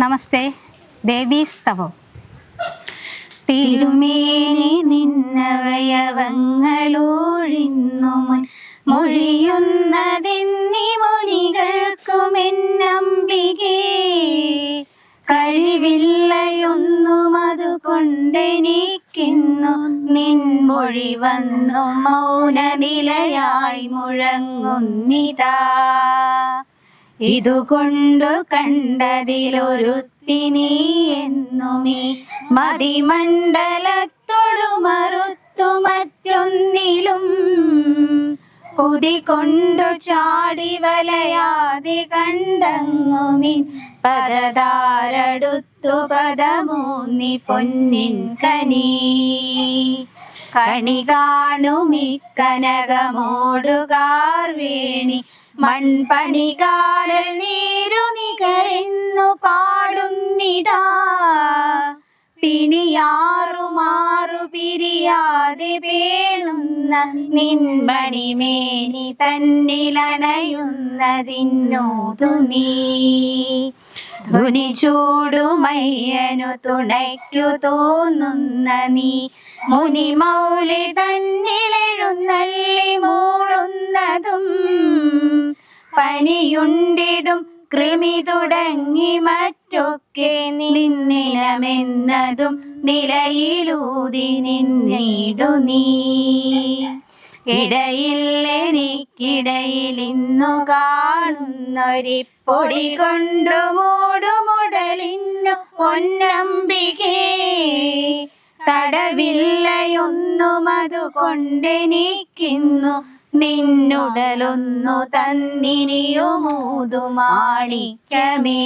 നമസ്തേ. ദേവീസ്തവം തിരുമേനി നിന്നവയവങ്ങളോഴിന്നു മൊഴിയുന്നതെന്നി മുനികൾക്കുമെന്നമ്പികേ കഴിവില്ലയൊന്നും അതുകൊണ്ടെനിക്കുന്നു നിൻമൊഴി വന്നു മൗനനിലയായി മുഴങ്ങുന്നിതാ. ഇതുകൊണ്ടു കണ്ടതിലൊരുത്തിനി എന്നുമീ. മതിമണ്ഡലത്തോടു മറുത്തു മറ്റൊന്നിലും. കുതി കൊണ്ടു ചാടി വലയാതെ കണ്ടങ്ങു നീ പദതാരടുത്തു പദമൂന്നി പൊന്നിൻ കനീ. കണി കാണുമി കനകമോടുകാർ വേണി. മൺപണികാരൽ നീരു നികരെന്നു പാടുന്നിതാ. പിണിയാറുമാറു പിരിയാതെ പേണുന്ന നിൻമണിമേനി തന്നിലണയുന്നതിന്നോതു നീ. ധുനി ചൂടുമയ്യനു തുണയ്ക്കു തോന്നുന്ന നീ. മുനി മൗലി തന്നിലെഴുന്നള്ളി മൂളുന്നതും പനിയുണ്ടിടും കൃമി തുടങ്ങി മറ്റൊക്കെ നിന്നിനമെന്നതും നിലയിലൂതി നിന്നിടു നീ. ഇടയിൽ എനിക്കിടയിൽ ഇന്നു കാണുന്നൊരി പൊടി കൊണ്ടു മൂടുമുടലിന്നു പൊന്നമ്പികേ. തടവില്ലയൊന്നും അതുകൊണ്ടെനിക്കുന്നു നിന്നുടലൊന്നു തന്നിനിയുമൂതു മാണിക്കമേ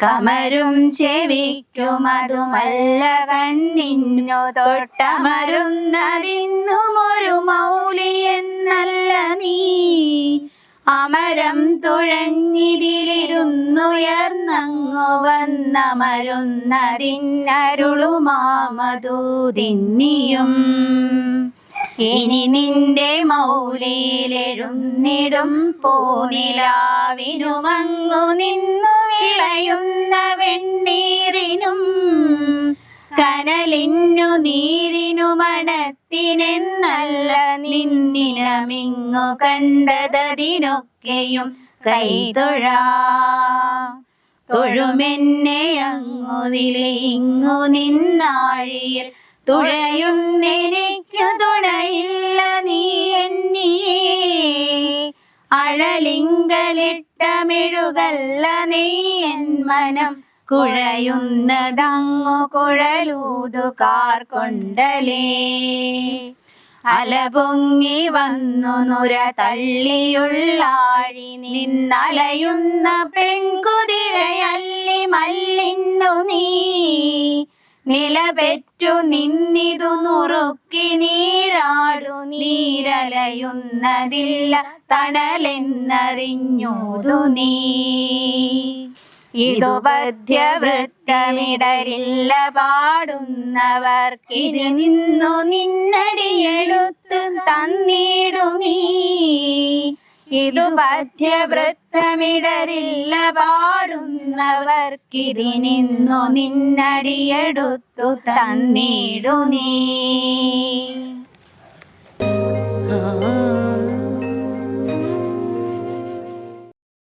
കമരും ചെവിക്കുമതുമല്ല കണ്ണിന്നു തൊട്ടമരുന്നതിന്നും ഒരു മൗലി എന്നല്ല നീ. അമരം തുഴഞ്ഞിതിലിരുന്നുയർന്നങ്ങു വന്നമരുന്നതിന്നരുളുമാമതൂതിന്നിയും ഇനി നിന്റെ മൗലിയിലെഴുന്നിടും പൂനിലാവിനുമങ്ങു നിന്നു വിളയുന്ന മണത്തിനെന്നല്ല നിന്നിനമിങ്ങു കണ്ടതതിനൊക്കെയും കൈതൊഴാ. തൊഴുമെന്നെ അങ്ങു വിളിയിങ്ങു നിന്നാഴിയിൽ തുഴയുന്നെനിക്കു തുണയില്ല നീ എന്നിയേ. അഴലിങ്കലിട്ട മെഴുകല്ല നീ എൻ മനം കുഴയുന്നതങ്ങു കുഴലൂതുകാർ കൊണ്ടലേ അലപൊങ്ങി വന്നു നുര തള്ളിയുള്ളാഴി നിന്നലയുന്ന പെൺകുതിരയല്ലി മല്ലിന്നു നീ. നിലപെറ്റു നിന്നിതു നുറുക്കി നീരാടു നീരലയുന്നതില്ല തണലെന്നറിഞ്ഞോതു നീ. ഇതു പദ്യവൃത്തമിടരില്ല ഇത് നിന്നു നിന്നടിയെഴുത്തു തന്നിടു നീ. ഇതു പദ്യവൃത്തമിടരില്ല പാടുന്നവർക്കിതി നിന്നു നിന്നടിയെടുത്തു തന്നിടു നീ.